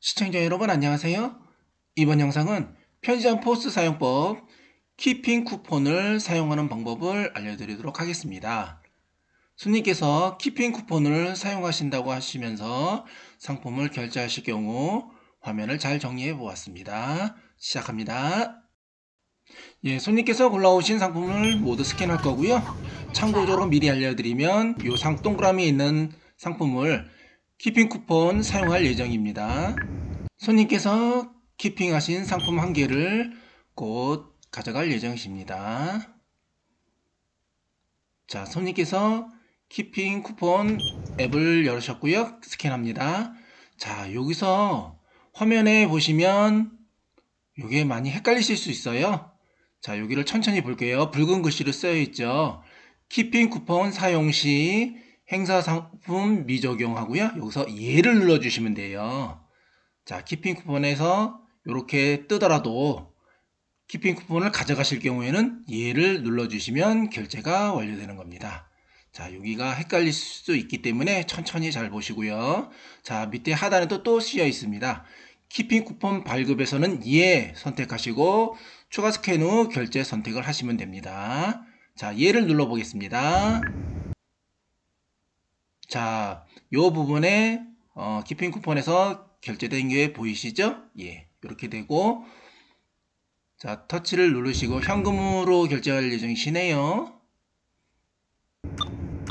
시청자 여러분 안녕하세요. 이번 영상은 편의점 포스 사용법 키핑 쿠폰을 사용하는 방법을 알려드리도록 하겠습니다. 손님께서 키핑 쿠폰을 사용하신다고 하시면서 상품을 결제하실 경우 화면을 잘 정리해 보았습니다. 시작합니다. 예, 손님께서 골라오신 상품을 모두 스캔할 거고요. 참고적으로 미리 알려드리면 이 상 동그라미에 있는 상품을 키핑 쿠폰 사용할 예정입니다. 손님께서 키핑하신 상품 한 개를 곧 가져갈 예정이십니다. 자, 손님께서 키핑 쿠폰 앱을 열으셨고요. 스캔합니다. 자, 여기서 화면에 보시면 이게 많이 헷갈리실 수 있어요. 자, 여기를 천천히 볼게요. 붉은 글씨로 쓰여 있죠. 키핑 쿠폰 사용 시 행사 상품 미적용하고요. 여기서 예를 눌러주시면 돼요. 자, 키핑 쿠폰에서 이렇게 뜨더라도 키핑 쿠폰을 가져가실 경우에는 예를 눌러주시면 결제가 완료되는 겁니다. 자, 여기가 헷갈릴 수 있기 때문에 천천히 잘 보시고요. 자, 밑에 하단에도 또 쓰여 있습니다. 키핑 쿠폰 발급에서는 예 선택하시고 추가 스캔 후 결제 선택을 하시면 됩니다. 자, 예를 눌러 보겠습니다. 자, 요 부분에 어, 키핑 쿠폰에서 결제된 게 보이시죠? 예, 이렇게 되고 자, 터치를 누르시고 현금으로 결제할 예정이시네요.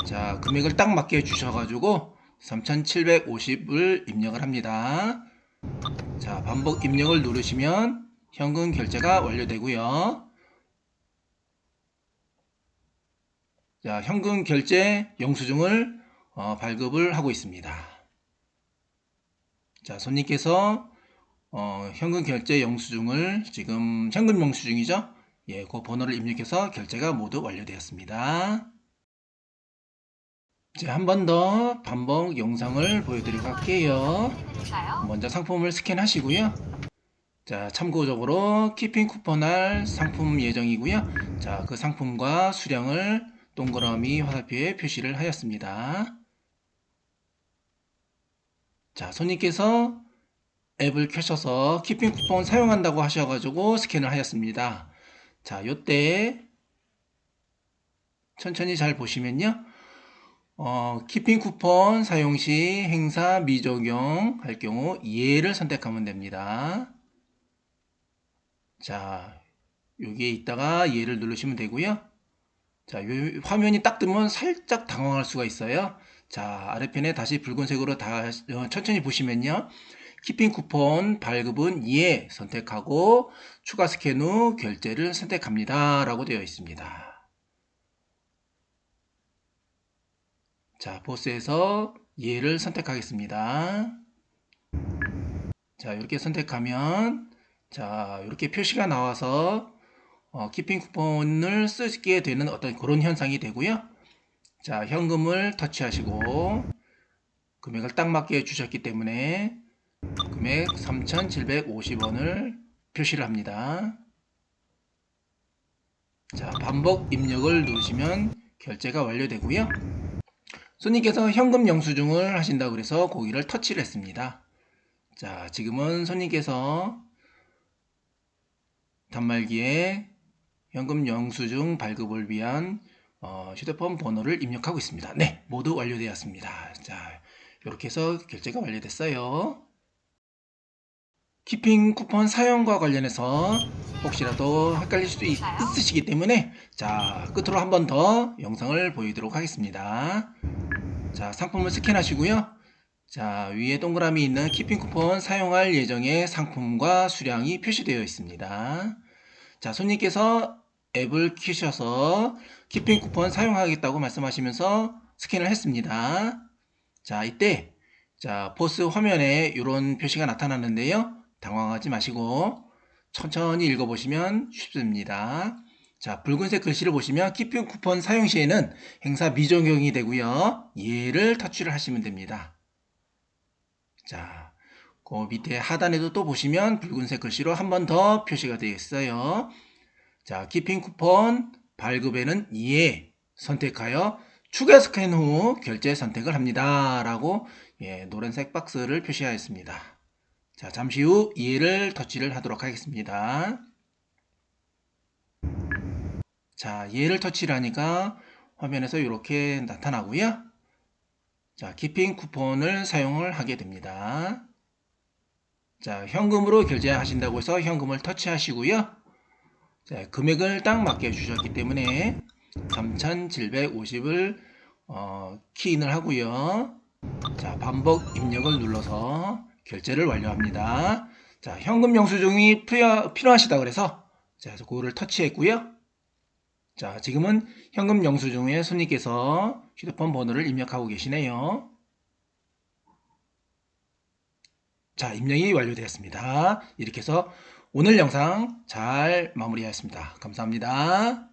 자, 금액을 딱 맞게 주셔가지고 3,750을 입력을 합니다. 자, 반복 입력을 누르시면 현금 결제가 완료되고요. 자, 현금 결제 영수증을 어, 발급을 하고 있습니다. 자, 손님께서 어, 현금 결제 영수증을 지금 현금 영수증이죠? 예, 그 번호를 입력해서 결제가 모두 완료되었습니다. 이제 한 번 더 반복 영상을 보여드리고 할게요. 먼저 상품을 스캔하시고요. 자, 참고적으로 키핑 쿠폰할 상품 예정이고요. 자, 그 상품과 수량을 동그라미 화살표에 표시를 하였습니다. 자, 손님께서 앱을 켜셔서 키핑 쿠폰 사용한다고 하셔가지고 스캔을 하였습니다. 자, 요때 천천히 잘 보시면요. 어, 키핑 쿠폰 사용 시 행사 미적용 할 경우 예를 선택하면 됩니다. 자, 여기에 있다가 예를 누르시면 되고요. 자, 요 화면이 딱 뜨면 살짝 당황할 수가 있어요. 자, 아래편에 다시 붉은색으로 다 어, 천천히 보시면요. 키핑 쿠폰 발급은 예 선택하고 추가 스캔 후 결제를 선택합니다. 라고 되어 있습니다. 자, 보스에서 예를 선택하겠습니다. 자, 이렇게 선택하면 자, 이렇게 표시가 나와서 어, 키핑 쿠폰을 쓰게 되는 어떤 그런 현상이 되고요. 자, 현금을 터치하시고 금액을 딱 맞게 주셨기 때문에 금액 3,750원을 표시를 합니다. 자, 반복 입력을 누르시면 결제가 완료되고요. 손님께서 현금 영수증을 하신다고 그래서 고기를 터치를 했습니다. 자, 지금은 손님께서 단말기에 현금 영수증 발급을 위한 어, 휴대폰 번호를 입력하고 있습니다. 네, 모두 완료되었습니다. 자, 이렇게 해서 결제가 완료됐어요. 키핑 쿠폰 사용과 관련해서 혹시라도 헷갈릴 수도 있, 으시기 때문에 자 끝으로 한 번 더 영상을 보이도록 하겠습니다. 자 상품을 스캔하시고요. 자 위에 동그라미 있는 키핑 쿠폰 사용할 예정의 상품과 수량이 표시되어 있습니다. 자 손님께서 앱을 키셔서 키핑 쿠폰 사용하겠다고 말씀하시면서 스캔을 했습니다. 자 이때 자 보스 화면에 이런 표시가 나타났는데요. 당황하지 마시고 천천히 읽어보시면 쉽습니다. 자, 붉은색 글씨를 보시면 키핑 쿠폰 사용 시에는 행사 미적용이 되고요. 얘를 터치를 하시면 됩니다. 자, 그 밑에 하단에도 또 보시면 붉은색 글씨로 한 번 더 표시가 되어 있어요. 자, 키핑 쿠폰 발급에는 예 선택하여 추가 스캔 후 결제 선택을 합니다. 라고 예, 노란색 박스를 표시하였습니다. 자, 잠시 후 이해를 터치를 하도록 하겠습니다. 자, 이해를 터치를 하니까 화면에서 이렇게 나타나고요. 자, 기핑 쿠폰을 사용을 하게 됩니다. 자, 현금으로 결제하신다고 해서 현금을 터치하시고요. 자, 금액을 딱 맞게 주셨기 때문에 3,750을 어, 키인을 하고요. 자, 반복 입력을 눌러서 결제를 완료합니다. 자, 현금 영수증이 필요, 필요하시다 그래서 자, 그거를 터치했고요. 자, 지금은 현금 영수증에 손님께서 휴대폰 번호를 입력하고 계시네요. 자, 입력이 완료되었습니다. 이렇게 해서 오늘 영상 잘 마무리하였습니다. 감사합니다.